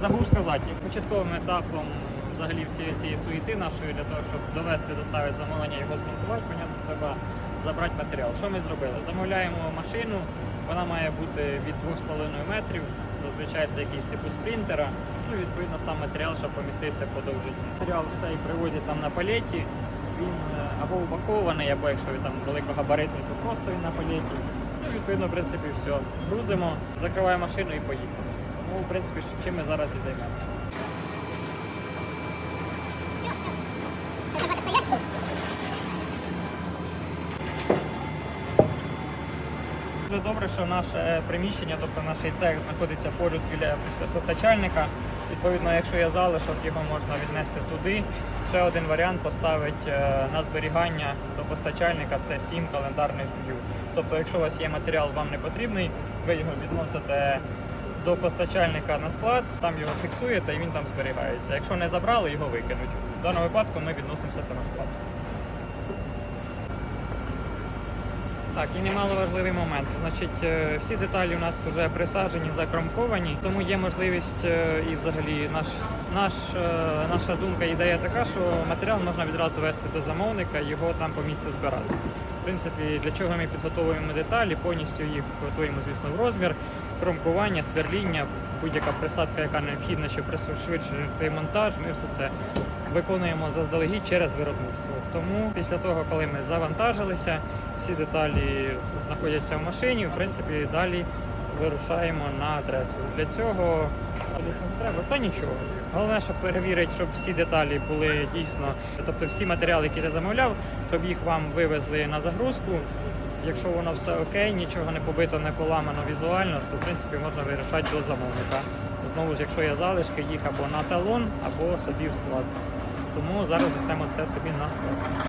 Загрузка задні. Початковим етапом взагалі всієї цієї суєти нашої для того, щоб довести, доставити замовлення, його змонтувати, понятно, треба забрати матеріал. Що ми зробили? Замовляємо машину, вона має бути від 2,5 метрів. Зазвичай це якийсь типу спринтера. Ну, відповідно, сам матеріал, щоб помістився по довжині. Матеріал все і привозять там на палеті. Він е, або упакований, або якщо він там великогабаритний, то просто він на палеті. Ну, відповідно, в принципі, все. Грузимо, закриваємо машину і поїхали. Тому, в принципі, чим ми зараз і займемося. Дуже добре, що наше приміщення, тобто наш цех знаходиться поруч біля постачальника. Відповідно, якщо є залишок, його можна віднести туди. Ще один варіант поставити е, на зберігання до постачальника це 7 календарних днів. Тобто, якщо у вас є матеріал, вам не потрібний, ви його відносите до постачальника на склад, там його фіксуєте і він там зберігається. Якщо не забрали, його викинуть. В даному випадку ми відносимо все це на склад. Так, і немаловажливий момент. Значить, е, всі деталі у нас вже присаджені, закромковані, тому є можливість е, і взагалі наш, наш, е, наша думка, ідея така, що матеріал можна відразу вести до замовника, його там по місцю збирати. Принципі, для чого ми підготовуємо деталі, повністю їх готуємо, звісно, в розмір, кромкування, сверління, будь-яка присадка, яка необхідна, щоб пришвидшити монтаж, ми все це виконуємо заздалегідь через виробництво. Тому після того, коли ми завантажилися, всі деталі знаходяться в машині, в принципі, далі вирушаємо на адресу. Для цього не треба, та нічого. Головне, щоб перевірити, щоб всі деталі були дійсно, тобто всі матеріали, які ти замовляв, щоб їх вам вивезли на загрузку. Якщо воно все окей, нічого не побито, не поламано візуально, то в принципі можна вирішати до замовника. Знову ж, якщо є залишки, їх або на талон, або собі в склад. Тому зараз несемо це собі на склад.